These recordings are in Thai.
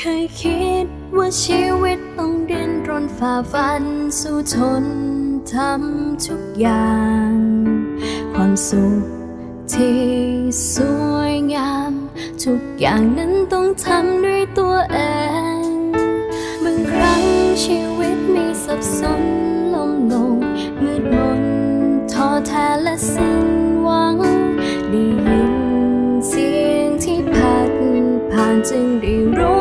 เคยคิดว่าชีวิตต้องเดินรนฝ่าฟันสู้ทนทำทุกอย่าง ความสุขที่สวยงาม ทุกอย่างนั้นต้องทำด้วยตัวเองบางครั้งชีวิตมีสับสนลมลงมืดมนท้อแท้และสิ้นหวังได้ยินเสียงที่พัดผ่านจึงได้รู้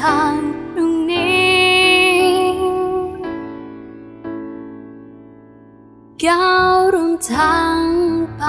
ทางตรงนี้ ก้าวรวมทางไป